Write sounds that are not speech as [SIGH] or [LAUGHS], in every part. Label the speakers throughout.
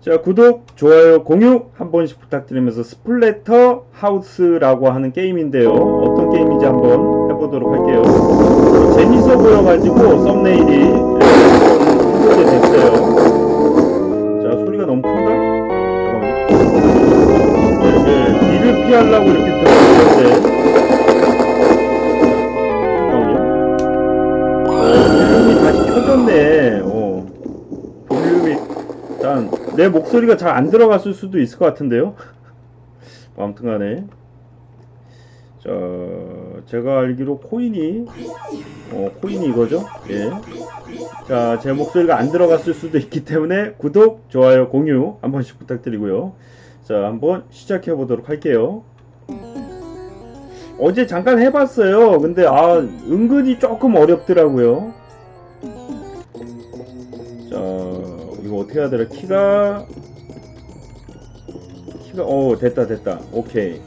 Speaker 1: 자, 구독, 좋아요, 공유 한 번씩 부탁드리면서 스플래터 하우스라고 하는 게임인데요. 어떤 게임인지 한번 해보도록 할게요. 재밌어 보여가지고 썸네일이 내 목소리가 잘 안 들어갔을 수도 있을 것 같은데요. 아무튼 간에 자 제가 알기로 코인이 어 코인이 이거죠. 예. 자제 목소리가 안 들어갔을 수도 있기 때문에 구독, 좋아요, 공유 한 번씩 부탁드리고요. 자 한번 시작해 보도록 할게요. 어제 잠깐 해봤어요. 근데 아 은근히 조금 어렵더라고요. 이거 어떻게 해야 되나? 키가? 키가 어 됐다 됐다. 오케이.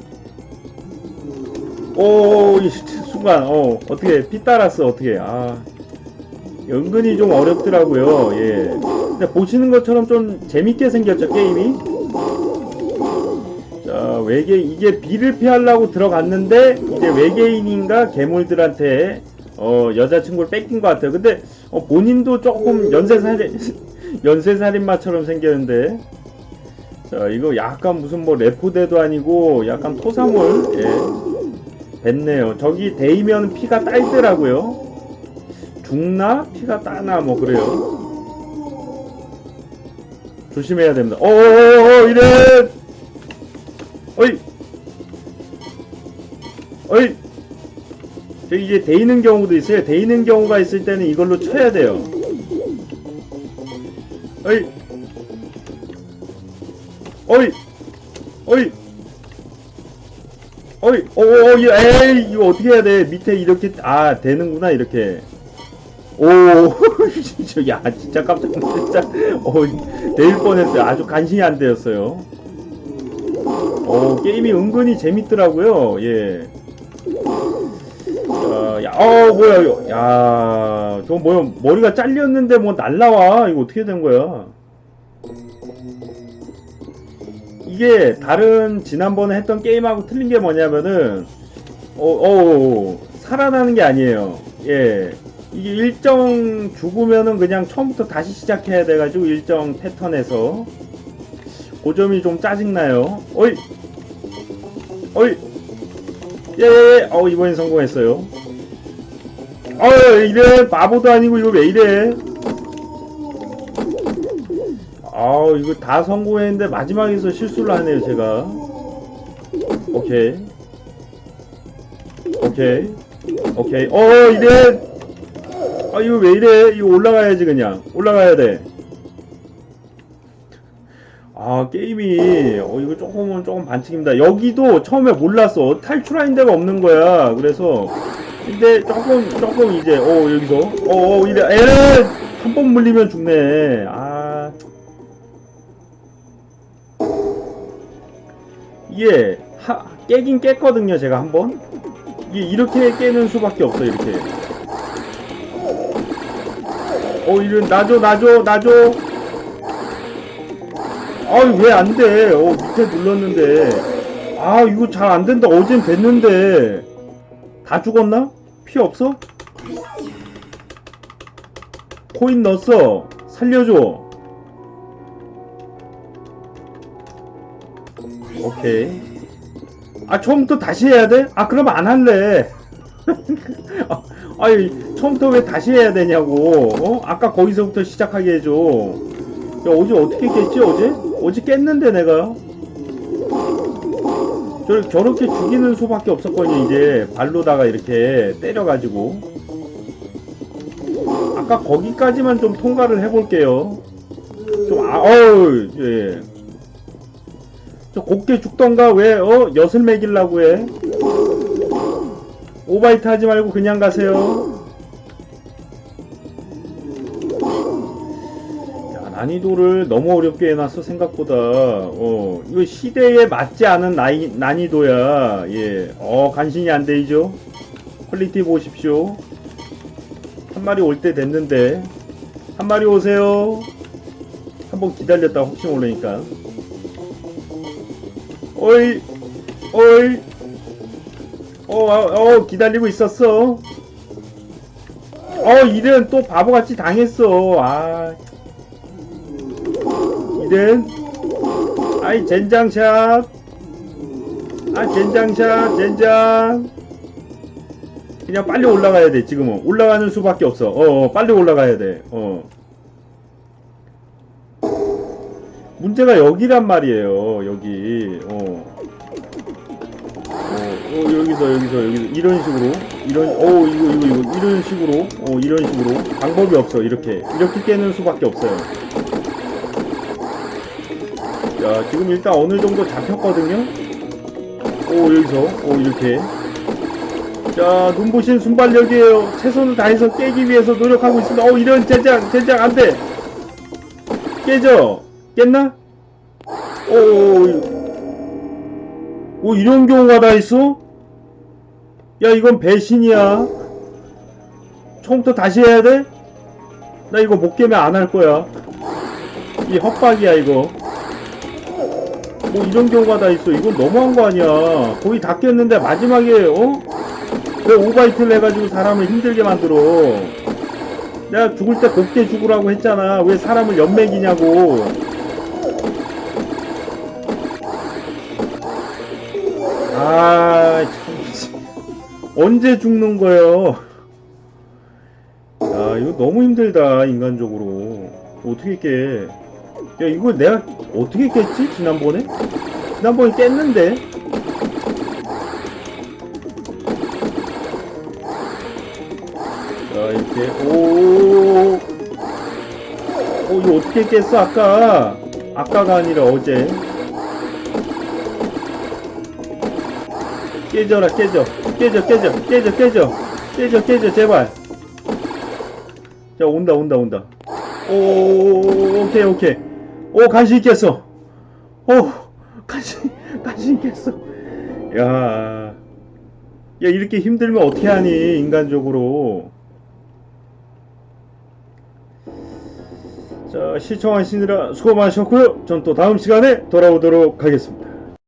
Speaker 1: 오이 순간 어 어떻게 피 따랐어 어떻게 아. 은근히 좀 어렵더라고요 예. 근데 보시는 것처럼 좀 재밌게 생겼죠 게임이? 자 외계 이게 비를 피하려고 들어갔는데 이제 외계인인가 괴물들한테 어 여자친구를 뺏긴 것 같아요. 근데 어, 본인도 조금 연쇄살인 연쇄살인마처럼 생겼는데. 자 이거 약간 무슨 뭐 레포대도 아니고 약간 토사물? 예. 뱉네요. 저기 데이면 피가 딸더라고요. 죽나? 피가 따나? 뭐 그래요. 조심해야 됩니다. 어어어 이래! 어이! 어이! 저 이제 데이는 경우도 있어요. 데이는 경우가 있을 때는 이걸로 쳐야 돼요 어이. 어이. 어이. 어이. 어어 에이 이거 어떻게 해야 돼? 밑에 이렇게 아 되는구나 이렇게. 오 야 [LAUGHS] 진짜 깜짝 놀랐다. 어 내일 뻔했어요. 아주 간신히 안 되었어요. 어 게임이 은근히 재밌더라고요. 예 자, 야, 어, 뭐야, 이거. 야, 저 뭐야, 머리가 잘렸는데 뭐 날라와. 이거 어떻게 된 거야? 이게 다른 지난번에 했던 게임하고 틀린 게 뭐냐면은, 어, 어, 살아나는 게 아니에요. 예. 이게 일정 죽으면은 그냥 처음부터 다시 시작해야 돼가지고 일정 패턴에서. 그 점이 좀 짜증나요. 어이! 어이! 예, 예, 어, 이번엔 성공했어요. 어, 이래, 바보도 아니고, 이거 왜 이래? 아, 이거 다 성공했는데, 마지막에서 실수를 하네요, 제가. 오케이. 오케이. 오케이. 어, 이래! 아, 이거 왜 이래? 이거 올라가야지, 그냥. 올라가야 돼. 아 게임이 어 이거 조금은 조금 반칙입니다. 여기도 처음에 몰랐어. 탈출하는 데가 없는 거야. 그래서 근데 조금 조금 이제 어 여기서. 어, 어 이래. 에한 번 물리면 죽네. 아. 이게 하, 깨긴 깼거든요 제가 한번. 이게 이렇게 깨는 수밖에 없어 이렇게. 어 이런 나줘 나줘 나줘 아이 왜안 돼? 어 밑에 눌렀는데 아 이거 잘 안 된다 어젠 됐는데 다 죽었나? 피 없어? 코인 넣었어 살려줘 오케이 아 처음부터 다시 해야 돼? 아 그럼 안 할래 [LAUGHS] 아, 아니 처음부터 왜 다시 해야 되냐고 어? 아까 거기서부터 시작하게 해줘 야 어제 어떻게 깼지 어제? 어제 깼는데 내가 저, 저렇게 죽이는 수밖에 없었거든요 이제 발로다가 이렇게 때려가지고 아까 거기까지만 좀 통과를 해볼게요 좀 아, 어우 예. 저 곱게 죽던가 왜 어? 엿을 먹이려고 해 오바이트 하지 말고 그냥 가세요 난이도를 너무 어렵게 해놨어 생각보다. 어 이거 시대에 맞지 않은 나이, 난이도야. 예어 간신히 안 되죠? 퀄리티 보십시오. 한 마리 올 때 됐는데. 한 마리 오세요. 한 한번 기다렸다 혹시 모르니까. 어이 어이. 어, 어, 어 기다리고 있었어. 어 이ren 또 바보같이 당했어. 아 이ren 아이 젠장샷. 아 젠장샷 젠장. 그냥 빨리 올라가야 돼 지금은. 올라가는 수밖에 없어. 어, 어 빨리 올라가야 돼어. 문제가 여기란 말이에요 여기. 어. 어, 어 여기서 여기서 여기서. 이런 식으로. 이런 어 이거 이거 이거. 이런 식으로. 어 이런 식으로. 방법이 없어 이렇게. 이렇게 깨는 수밖에 없어요 자 지금 일단 어느 정도 잡혔거든요? 오 여기서. 오 이렇게. 자 눈부신 순발력이에요. 최선을 다해서 깨기 위해서 노력하고 있습니다. 어 이런 젠장 젠장 안돼. 깨져. 깼나? 오오 이런 경우가 다 있어? 야 이건 배신이야. 처음부터 다시 해야 돼? 나 이거 못 깨면 안 할 거야. 이 헛박이야 이거 뭐 이런 경우가 다 있어 이건 너무한 거 아니야 거의 다 깼는데 마지막에 어? 왜 오바이트를 해가지고 사람을 힘들게 만들어 내가 죽을 때 곱게 죽으라고 했잖아 왜 사람을 연맥이냐고 아, 참, 언제 죽는 거예요? 아, 이거 너무 힘들다, 인간적으로. 어떻게 깨? 야, 이거 내가 어떻게 깼지? 지난번에? 지난번에 깼는데? 자, 이렇게, 오, 오, 이거 어떻게 깼어, 아까? 아까가 아니라 어제. 깨져라 깨져 깨져 깨져 깨져 깨져 깨져 깨져 제발 자 온다 온다 온다 오 오케이 오케이 오 간신 있겠어. 오 간신 간신 있겠어. 야, 야 이렇게 힘들면 어떻게 하니 인간적으로? 자 시청하시느라 수고 많으셨고요. 전 또 다음 시간에 돌아오도록 하겠습니다